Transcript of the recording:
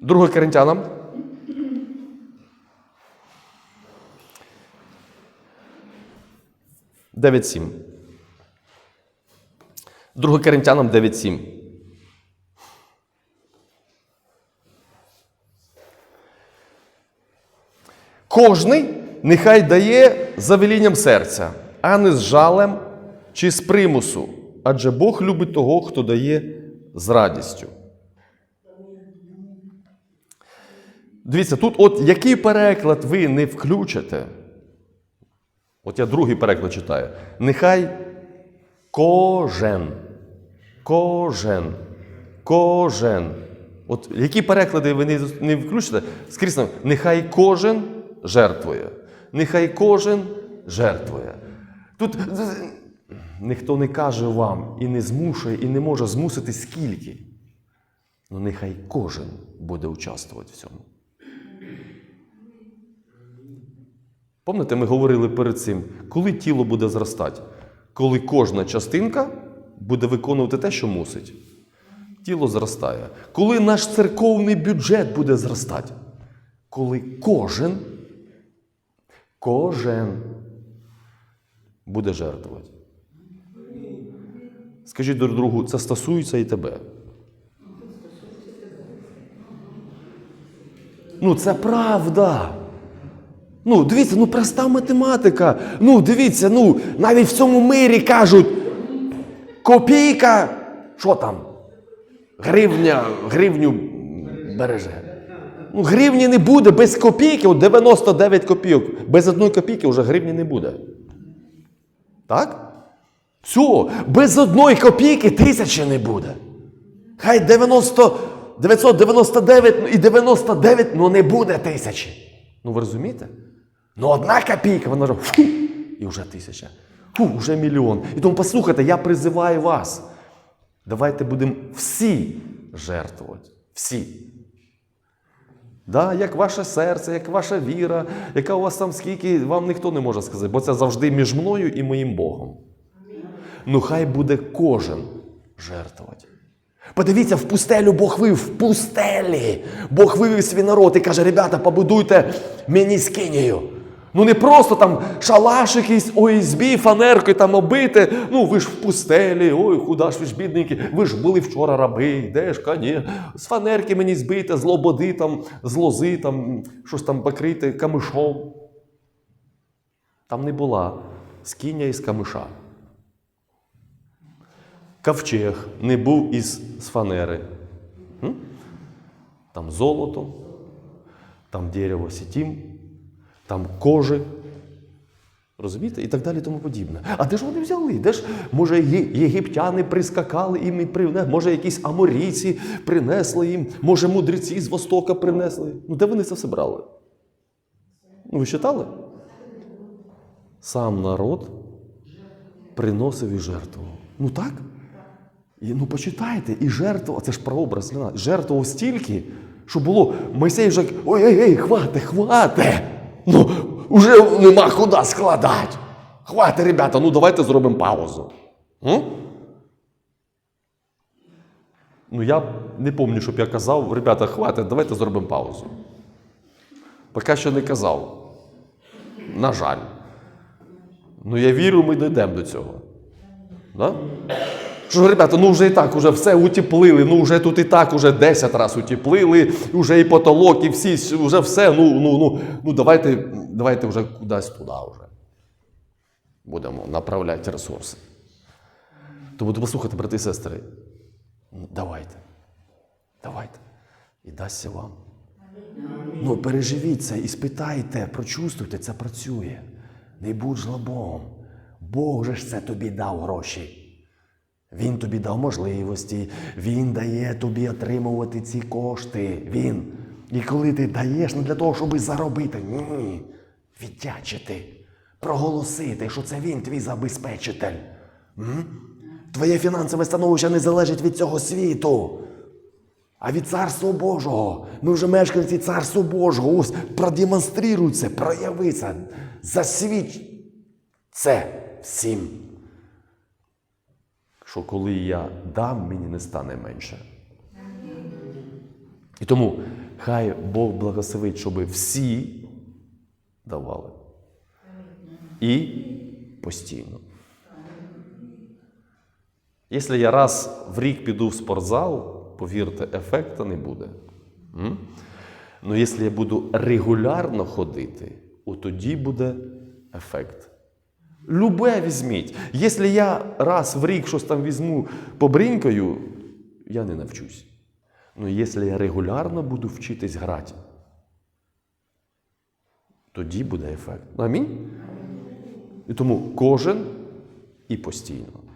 2 Коринтянам. Дев'ять сім. 2 Коринтянам 9.7. Кожний нехай дає за велінням серця, а не з жалем чи з примусу. Адже Бог любить того, хто дає з радістю. Дивіться, тут, от який переклад ви не включите. От я другий переклад читаю. Нехай кожен. Кожен. Кожен. От які переклади ви не, включите? Скрізь нехай кожен жертвує. Нехай кожен жертвує. Тут ніхто не каже вам і не змушує, і не може змусити скільки. Ну нехай кожен буде участвувати в цьому. Пам'ятаєте, ми говорили перед цим, коли тіло буде зростати? Коли кожна частинка буде виконувати те, що мусить. Тіло зростає. Коли наш церковний бюджет буде зростати? Коли кожен, кожен буде жертвувати. Скажіть друг другу, це стосується і тебе. Ну, це правда. Ну, дивіться, ну проста математика. Ну, дивіться, ну, навіть в цьому мирі кажуть, копійка, що там? Гривня, гривню береже. Ну, гривні не буде без копійки, от 99 копійок. Без одної копійки вже гривні не буде. Так? Все, без одної копійки тисячі не буде. Хай 90, 999 і 99, ну не буде тисячі. Ну ви розумієте? Ну одна копійка, вона фу, і вже тисяча. Фу, вже мільйон. І тому послухайте, я призиваю вас. Давайте будемо всі жертвувати. Всі. Да, як ваше серце, як ваша віра, яка у вас там скільки, вам ніхто не може сказати, бо це завжди між мною і моїм Богом. Ну хай буде кожен жертвувати. Подивіться, в пустелю Бог вивів, в пустелі. Бог вивів свій народ і каже, ребята, побудуйте мені скинію. Ну не просто там шалаш якийсь ОСБ, фанеркою там оббити. Ну ви ж в пустелі, ой, куда ж ви ж бідненькі, ви ж були вчора раби, де ж коні, з фанерки мені збийте, з лободи, там, з лози, там, щось там покрити камишом. Там не була скиня із камиша. Ковчег не був із з фанери. Там золото, там дерево сітім, там кожи. Розумієте? І так далі, тому подібне. А де ж вони взяли? Де ж, може, єгиптяни прискакали їм і принесли, може, якісь аморійці принесли їм, може, мудреці з Востока принесли. Ну, де вони це все брали? Ну, ви читали? Сам народ приносив і жертвував. Ну так? І, ну почитайте, і жертвував, це ж прообраз жертвував стільки, що було, Мойсей вже, ой, ой, ой, хвате, хвате. Ну, вже нема куди складати. Хвате, ребята, ну давайте зробимо паузу. М? Ну, я не пам'ятаю, щоб я казав, ребята, хватить, давайте зробимо паузу. Поки що не казав. На жаль. Ну, я вірю, ми дійдемо до цього. Да? Що, ребята, ну вже і так, уже все утеплили, ну вже тут і так уже 10 разів утеплили, вже і потолок, і всі, вже все, ну, ну, ну, ну давайте, давайте вже кудись туди вже. Будемо направляти ресурси. Тому послухайте, брати і сестри, давайте. Давайте. І дасться вам. Ну, переживіть це і спитайте, прочувствуйте, це працює. Не будь жлобом. Бог же ж це тобі дав гроші. Він тобі дав можливості, він дає тобі отримувати ці кошти. Він. І коли ти даєш не для того, щоб заробити, ні. Віддячити, проголосити, що це він твій забезпечитель. М? Твоє фінансове становище не залежить від цього світу, а від Царства Божого. Ми вже мешканці Царства Божого. Ось продемонструй це, прояви це, засвідч це всім що коли я дам, мені не стане менше. І тому Хай Бог благословить, щоб всі давали. І постійно. Якщо я раз в рік піду в спортзал, повірте, ефекту не буде. М? Ну, якщо я буду регулярно ходити, от тоді буде ефект. Любе візьміть. Якщо я раз в рік щось там візьму, побринькою, я не навчусь. Ну, якщо я регулярно буду вчитись грати, тоді буде ефект. Амінь. І тому кожен і постійно.